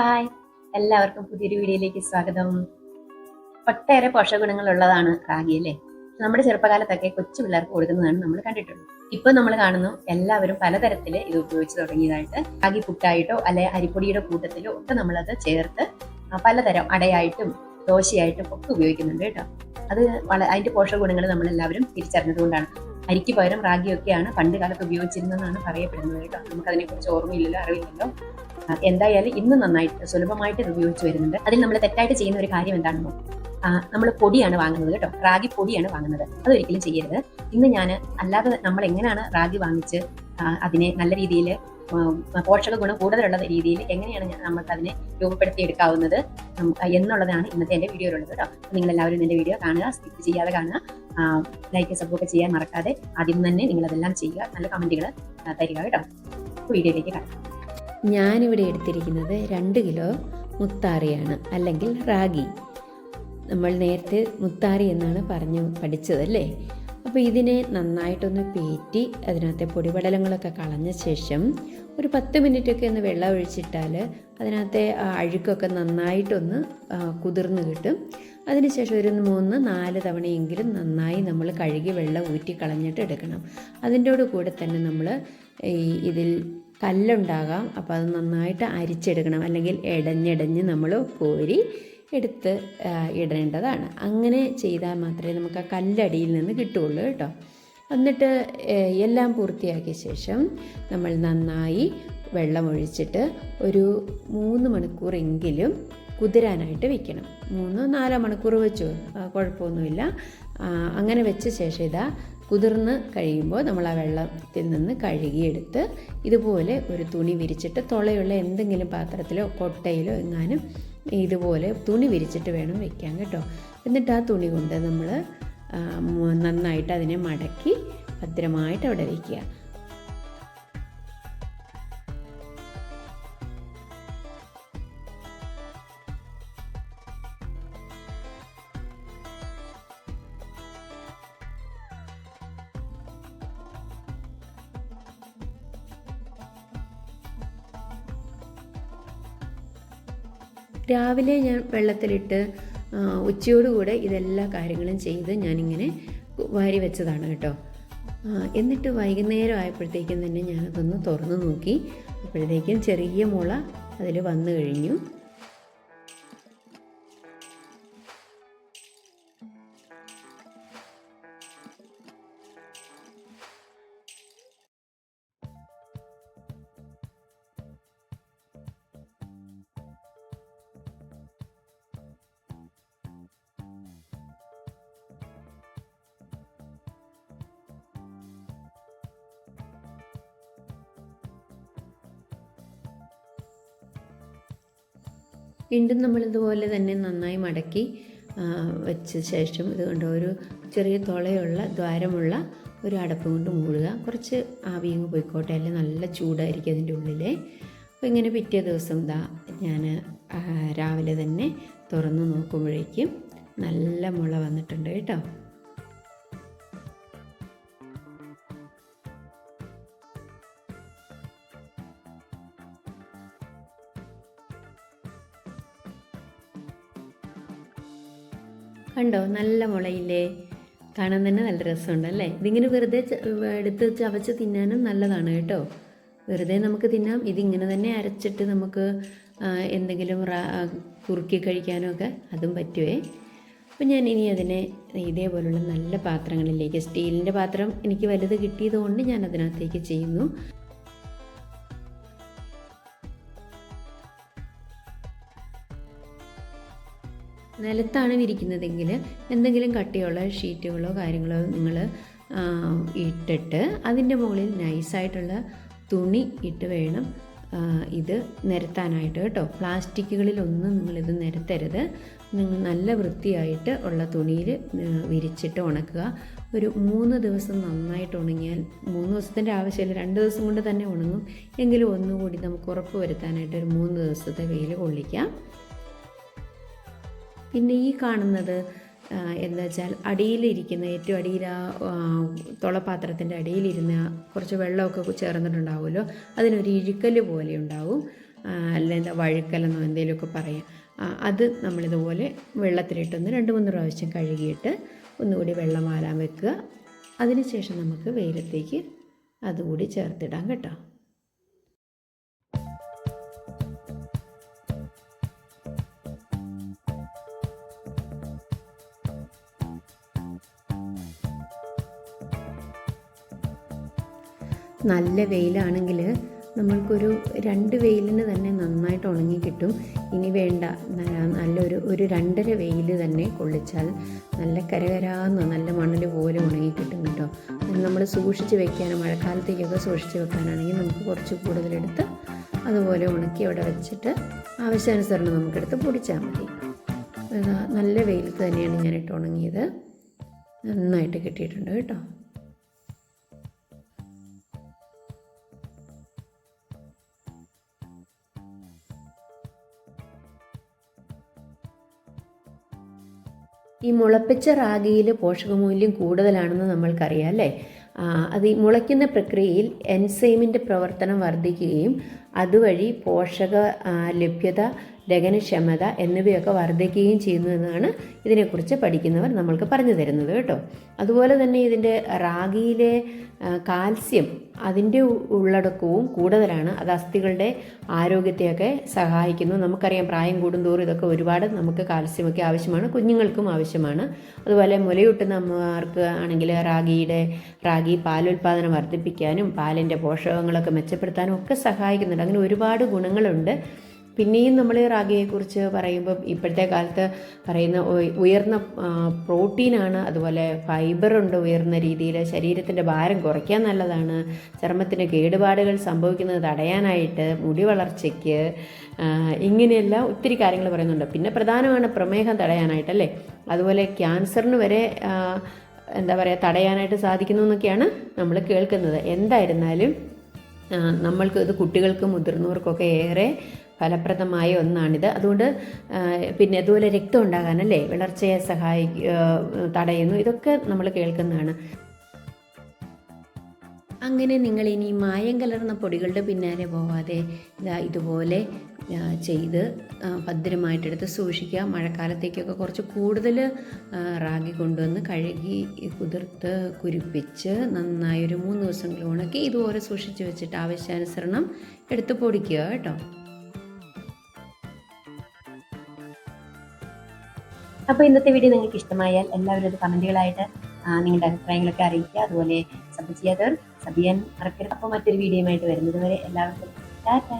Hi എല്ലാവർക്കും പുതിയൊരു വീഡിയോയിലേക്ക് സ്വാഗതം. ഒട്ടേറെ പോഷകഗുണങ്ങളുള്ളതാണ് റാഗി അല്ലേ? നമ്മുടെ ചെറുപ്പകാലത്തൊക്കെ കൊച്ചു പിള്ളേർക്ക് കൊടുക്കുന്നതാണ് നമ്മൾ കണ്ടിട്ടുള്ളത്. ഇപ്പൊ നമ്മൾ കാണുന്നു എല്ലാവരും പലതരത്തിൽ ഇത് ഉപയോഗിച്ച് തുടങ്ങിയതായിട്ട്. റാഗി പുട്ടായിട്ടോ അല്ലെ അരിപ്പൊടിയുടെ കൂട്ടത്തിലോ ഒക്കെ നമ്മളത് ചേർത്ത് പലതരം അടയായിട്ടും ദോശയായിട്ടും ഒക്കെ ഉപയോഗിക്കുന്നുണ്ട് കേട്ടോ. അത് അതിന്റെ പോഷകഗുണങ്ങൾ നമ്മൾ എല്ലാവരും തിരിച്ചറിഞ്ഞതുകൊണ്ടാണ്. അരിക്ക് പകരം റാഗിയൊക്കെയാണ് പണ്ട് കാലത്ത് ഉപയോഗിച്ചിരുന്നതെന്നാണ് പറയപ്പെടുന്നത് കേട്ടോ. നമുക്കതിനെ കുറിച്ച് ഓർമ്മയില്ലല്ലോ അറിവില്ലല്ലോ. എന്തായാലും ഇന്ന് നന്നായിട്ട് സുലഭമായിട്ട് ഇത് ഉപയോഗിച്ച് വരുന്നുണ്ട്. അതിൽ നമ്മൾ തെറ്റായിട്ട് ചെയ്യുന്ന ഒരു കാര്യം എന്താണെന്നോ നമ്മൾ പൊടിയാണ് വാങ്ങുന്നത് കേട്ടോ. റാഗി പൊടിയാണ് വാങ്ങുന്നത്. അതൊരിക്കലും ചെയ്യരുത്. ഇന്ന് ഞാൻ അല്ലാതെ നമ്മൾ എങ്ങനെയാണ് റാഗി വാങ്ങിച്ച് അതിനെ നല്ല രീതിയിൽ പോഷക ഗുണം കൂടുതലുള്ള രീതിയിൽ എങ്ങനെയാണ് നമുക്ക് അതിനെ രൂപപ്പെടുത്തി എടുക്കാവുന്നത് എന്നുള്ളതാണ് ഇന്നത്തെ എന്റെ വീഡിയോയിലുള്ളത് കേട്ടോ. നിങ്ങൾ എല്ലാവരും എന്റെ വീഡിയോ കാണുക സ്കിപ്പ് ചെയ്യാതെ കാണുക. ലൈക്ക് സബ്ബൊക്കെ ചെയ്യാൻ മറക്കാതെ ആദ്യം തന്നെ നിങ്ങളതെല്ലാം ചെയ്യുക. നല്ല കമന്റുകൾ തരിക കേട്ടോ. വീഡിയോയിലേക്ക് കാണാം ഞാനിവിടെ എടുത്തിരിക്കുന്നത് രണ്ട് കിലോ മുത്താറിയാണ് അല്ലെങ്കിൽ റാഗി. നമ്മൾ നേരത്തെ മുത്താറി എന്നാണ് പറഞ്ഞു പഠിച്ചതല്ലേ? അപ്പോൾ ഇതിനെ നന്നായിട്ടൊന്ന് പേറ്റി അതിനകത്തെ പൊടിപടലങ്ങളൊക്കെ കളഞ്ഞ ശേഷം ഒരു പത്ത് മിനിറ്റൊക്കെ ഒന്ന് വെള്ളം ഒഴിച്ചിട്ടാൽ അതിനകത്തെ അഴുക്കൊക്കെ നന്നായിട്ടൊന്ന് കുതിർന്ന് കിട്ടും. അതിനുശേഷം ഒരു മൂന്ന് നാല് തവണയെങ്കിലും നന്നായി നമ്മൾ കഴുകി വെള്ളം ഊറ്റി കളഞ്ഞിട്ട് എടുക്കണം. അതിന്റെ കൂടെ തന്നെ നമ്മൾ ഈ ഇതിൽ കല്ലുണ്ടാകാം. അപ്പോൾ അത് നന്നായിട്ട് അരിച്ചെടുക്കണം. അല്ലെങ്കിൽ ഇടഞ്ഞിടഞ്ഞ് നമ്മൾ കോരി എടുത്ത് ഇടേണ്ടതാണ്. അങ്ങനെ ചെയ്താൽ മാത്രമേ നമുക്ക് ആ കല്ലടിയിൽ നിന്ന് കിട്ടുകയുള്ളൂ കേട്ടോ. എന്നിട്ട് എല്ലാം പൂർത്തിയാക്കിയ ശേഷം നമ്മൾ നന്നായി വെള്ളമൊഴിച്ചിട്ട് ഒരു മൂന്ന് മണിക്കൂറെങ്കിലും കുതിരാനായിട്ട് വെക്കണം. മൂന്നോ നാലോ മണിക്കൂർ വെച്ചു. കുഴപ്പമൊന്നുമില്ല. അങ്ങനെ വെച്ച ശേഷം ഇതാ കുതിർന്ന് കഴിയുമ്പോൾ നമ്മൾ ആ വെള്ളത്തിൽ നിന്ന് കഴുകിയെടുത്ത് ഇതുപോലെ ഒരു തുണി വിരിച്ചിട്ട് തുളയുള്ള എന്തെങ്കിലും പാത്രത്തിലോ കൊട്ടയിലോ എങ്ങാനും ഇതുപോലെ തുണി വിരിച്ചിട്ട് വേണം വെക്കാൻ കേട്ടോ. എന്നിട്ട് ആ തുണി കൊണ്ട് നമ്മൾ നന്നായിട്ട് അതിനെ മടക്കി ഭദ്രമായിട്ട് അവിടെ വയ്ക്കുക രാവിലെ ഞാൻ വെള്ളത്തിലിട്ട് ഉച്ചയോടുകൂടെ ഇതെല്ലാ കാര്യങ്ങളും ചെയ്ത് ഞാനിങ്ങനെ വാരി വെച്ചതാണ് കേട്ടോ. എന്നിട്ട് വൈകുന്നേരം ആയപ്പോഴത്തേക്കും തന്നെ ഞാനതൊന്ന് തുറന്നു നോക്കി. അപ്പോഴത്തേക്കും ചെറിയ മുള അതിൽ വന്നു കഴിഞ്ഞു. വീണ്ടും നമ്മളിതുപോലെ തന്നെ നന്നായി മടക്കി വെച്ച ശേഷം ഇത് കണ്ടോ ഒരു ചെറിയ തുളയുള്ള ദ്വാരമുള്ള ഒരു അടപ്പ് കൊണ്ട് മൂടുക. കുറച്ച് ആവിയങ്ങ് പോയിക്കോട്ടെ അല്ലെങ്കിൽ നല്ല ചൂടായിരിക്കും അതിന്റെ ഉള്ളിൽ അപ്പോൾ ഇങ്ങനെ പിറ്റേ ദിവസം ഇതാ ഞാൻ രാവിലെ തന്നെ തുറന്ന് നോക്കുമ്പോഴേക്കും നല്ല മുള വന്നിട്ടുണ്ട് കേട്ടോ. കണ്ടോ? നല്ല മുളയില്ലേ? കാണാൻ തന്നെ നല്ല രസമുണ്ടല്ലേ ഇതിങ്ങനെ വെറുതെ എടുത്ത് ചവച്ച് തിന്നാനും നല്ലതാണ് കേട്ടോ. വെറുതെ നമുക്ക് തിന്നാം. ഇതിങ്ങനെ തന്നെ അരച്ചിട്ട് നമുക്ക് എന്തെങ്കിലും കുറുക്കി കഴിക്കാനോ ഒക്കെ അതും പറ്റുവേ. അപ്പം ഞാൻ ഇനി അതിനെ ഇതേപോലുള്ള നല്ല പാത്രങ്ങളിലേക്ക് സ്റ്റീലിന്റെ പാത്രം എനിക്ക് വലുത് കിട്ടിയതുകൊണ്ട് ഞാൻ അതിനകത്തേക്ക് ചെയ്യുന്നു. നിലത്താണ് വിരിക്കുന്നതെങ്കിൽ എന്തെങ്കിലും കട്ടിയുള്ള ഷീറ്റുകളോ കാര്യങ്ങളോ നിങ്ങൾ ഇട്ടിട്ട് അതിന്റെ മുകളിൽ നൈസായിട്ടുള്ള തുണി ഇട്ട് വേണം ഇത് നിരത്താനായിട്ട് കേട്ടോ. പ്ലാസ്റ്റിക്കുകളിലൊന്നും നിങ്ങളിത് നിരത്തരുത്. നിങ്ങൾ നല്ല വൃത്തിയായിട്ട് ഉള്ള തുണിയിൽ വിരിച്ചിട്ട് ഉണക്കുക. ഒരു മൂന്ന് ദിവസം നന്നായിട്ട് ഉണങ്ങിയാൽ മൂന്ന് ദിവസത്തിന്റെ ആവശ്യമില്ല രണ്ട് ദിവസം കൊണ്ട് തന്നെ ഉണങ്ങും. എങ്കിലും ഒന്നുകൂടി നമുക്ക് ഉറപ്പ് വരുത്താനായിട്ട് ഒരു മൂന്ന് ദിവസത്തെ വെയിൽ കൊള്ളിക്കാം. പിന്നെ ഈ കാണുന്നത് എന്താ വെച്ചാൽ അടിയിലിരിക്കുന്ന ഏറ്റവും അടിയിൽ ആ തുളപാത്രത്തിന്റെ അടിയിലിരുന്ന കുറച്ച് വെള്ളമൊക്കെ ചേർന്നിട്ടുണ്ടാവുമല്ലോ? അതിനൊരു ഇഴുക്കൽ പോലെ ഉണ്ടാവും. അല്ല എന്താ വഴുക്കലെന്നോ എന്തെങ്കിലുമൊക്കെ പറയാം. അത് നമ്മളിതുപോലെ വെള്ളത്തിലിട്ടൊന്ന് രണ്ട് മൂന്ന് പ്രാവശ്യം കഴുകിയിട്ട് ഒന്നുകൂടി വെള്ളം വാലാൻ വെക്കുക അതിനുശേഷം നമുക്ക് വെയിലത്തേക്ക് അതുകൂടി ചേർത്തിടാം കേട്ടോ. നല്ല വെയിലാണെങ്കിൽ നമ്മൾക്കൊരു രണ്ട് വെയിലിന് തന്നെ നന്നായിട്ട് ഉണങ്ങി കിട്ടും. ഇനി വേണ്ട നല്ലൊരു ഒരു രണ്ടര വെയിൽ തന്നെ കൊള്ളിച്ചാൽ നല്ല കരകരാന്ന് നല്ല മണൽ പോലെ ഉണങ്ങി കിട്ടും കേട്ടോ. നമ്മൾ സൂക്ഷിച്ച് വെക്കാൻ മഴക്കാലത്തേക്കൊക്കെ സൂക്ഷിച്ച് വെക്കാനാണെങ്കിൽ നമുക്ക് കുറച്ച് കൂടുതലെടുത്ത് അതുപോലെ ഉണക്കി അവിടെ വെച്ചിട്ട് ആവശ്യാനുസരണം നമുക്കെടുത്ത് പൊടിച്ചാൽ മതി. നല്ല വെയിലത്ത് തന്നെയാണ് ഞാനിട്ട് ഉണങ്ങിയത്. നന്നായിട്ട് കിട്ടിയിട്ടുണ്ട് കേട്ടോ. ഈ മുളപ്പിച്ച റാഗിയിൽ പോഷകമൂല്യം കൂടുതലാണെന്ന് നമ്മൾക്കറിയാം അല്ലേ? അത് ഈ മുളയ്ക്കുന്ന പ്രക്രിയയിൽ എൻസൈമിന്റെ പ്രവർത്തനം വർദ്ധിക്കുകയും അതുവഴി പോഷക ലഭ്യത ദഹനക്ഷമത എന്നിവയൊക്കെ വർദ്ധിക്കുകയും ചെയ്യുന്നതെന്നാണ് ഇതിനെക്കുറിച്ച് പഠിക്കുന്നവർ നമ്മൾക്ക് പറഞ്ഞു തരുന്നത് കേട്ടോ. അതുപോലെ തന്നെ ഇതിന്റെ റാഗിയിലെ കാൽസ്യം അതിന്റെ ഉള്ളടക്കവും കൂടുതലാണ്. അത് അസ്ഥികളുടെ ആരോഗ്യത്തെയൊക്കെ സഹായിക്കുന്നു. നമുക്കറിയാം പ്രായം കൂടുന്തോറും ഇതൊക്കെ ഒരുപാട് നമുക്ക് കാൽസ്യമൊക്കെ ആവശ്യമാണ് കുഞ്ഞുങ്ങൾക്കും ആവശ്യമാണ്. അതുപോലെ മുലയൂട്ടുന്ന അമ്മമാർക്ക് ആണെങ്കിൽ റാഗിയുടെ റാഗി പാലുൽപാദനം വർദ്ധിപ്പിക്കാനും പാലിന്റെ പോഷകങ്ങളൊക്കെ മെച്ചപ്പെടുത്താനും ഒക്കെ സഹായിക്കുന്നുണ്ട്. അങ്ങനെ ഒരുപാട് ഗുണങ്ങളുണ്ട്. പിന്നെയും നമ്മൾ റാഗിയെക്കുറിച്ച് പറയുമ്പോൾ ഇപ്പോഴത്തെ കാലത്ത് പറയുന്ന ഉയർന്ന പ്രോട്ടീനാണ് അതുപോലെ ഫൈബറുണ്ട് ഉയർന്ന രീതിയിൽ ശരീരത്തിന്റെ ഭാരം കുറയ്ക്കാൻ നല്ലതാണ് ചർമ്മത്തിന് കേടുപാടുകൾ സംഭവിക്കുന്നത് തടയാനായിട്ട് മുടി വളർച്ചയ്ക്ക് ഇങ്ങനെയെല്ലാം ഒത്തിരി കാര്യങ്ങൾ പറയുന്നുണ്ട്. പിന്നെ പ്രധാനമാണ് പ്രമേഹം തടയാനായിട്ടല്ലേ അതുപോലെ ക്യാൻസറിന് വരെ എന്താ പറയുക തടയാനായിട്ട് സാധിക്കുന്നു എന്നൊക്കെയാണ് നമ്മൾ കേൾക്കുന്നത്. എന്തായിരുന്നാലും നമ്മൾക്ക് ഇത് കുട്ടികൾക്കും മുതിർന്നവർക്കൊക്കെ ഏറെ ഫലപ്രദമായ ഒന്നാണിത്. അതുകൊണ്ട് പിന്നെ അതുപോലെ രക്തം ഉണ്ടാകാനല്ലേ വളർച്ചയെ സഹായി തടയുന്നു. ഇതൊക്കെ നമ്മൾ കേൾക്കുന്നതാണ്. അങ്ങനെ നിങ്ങൾ ഇനി മായം കലർന്ന പൊടികളുടെ പിന്നാലെ പോവാതെ ഇതാ ഇതുപോലെ ചെയ്ത് ഭദ്രമായിട്ടെടുത്ത് സൂക്ഷിക്കുക. മഴക്കാലത്തേക്കൊക്കെ കുറച്ച് കൂടുതൽ റാഗി കൊണ്ടുവന്ന് കഴുകി കുതിർത്ത് കുരിപ്പിച്ച് നന്നായി ഒരു മൂന്ന് ദിവസങ്ങൾ ഉണക്കി ഇതുപോലെ സൂക്ഷിച്ച് വെച്ചിട്ട് ആവശ്യാനുസരണം എടുത്ത് പൊടിക്കുക കേട്ടോ. അപ്പോൾ ഇന്നത്തെ വീഡിയോ നിങ്ങൾക്ക് ഇഷ്ടമായാൽ എല്ലാവരും അത് കമന്റുകളായിട്ട് നിങ്ങളുടെ അഭിപ്രായങ്ങളൊക്കെ അറിയിക്കുക. അതുപോലെ സബ് ചെയ്യാത്തവർ സബ് ചെയ്യാൻ മറക്കരുത്. അപ്പോൾ മറ്റൊരു വീഡിയോയുമായിട്ട് വരുന്നത് വരെ എല്ലാവർക്കും ടാറ്റാ.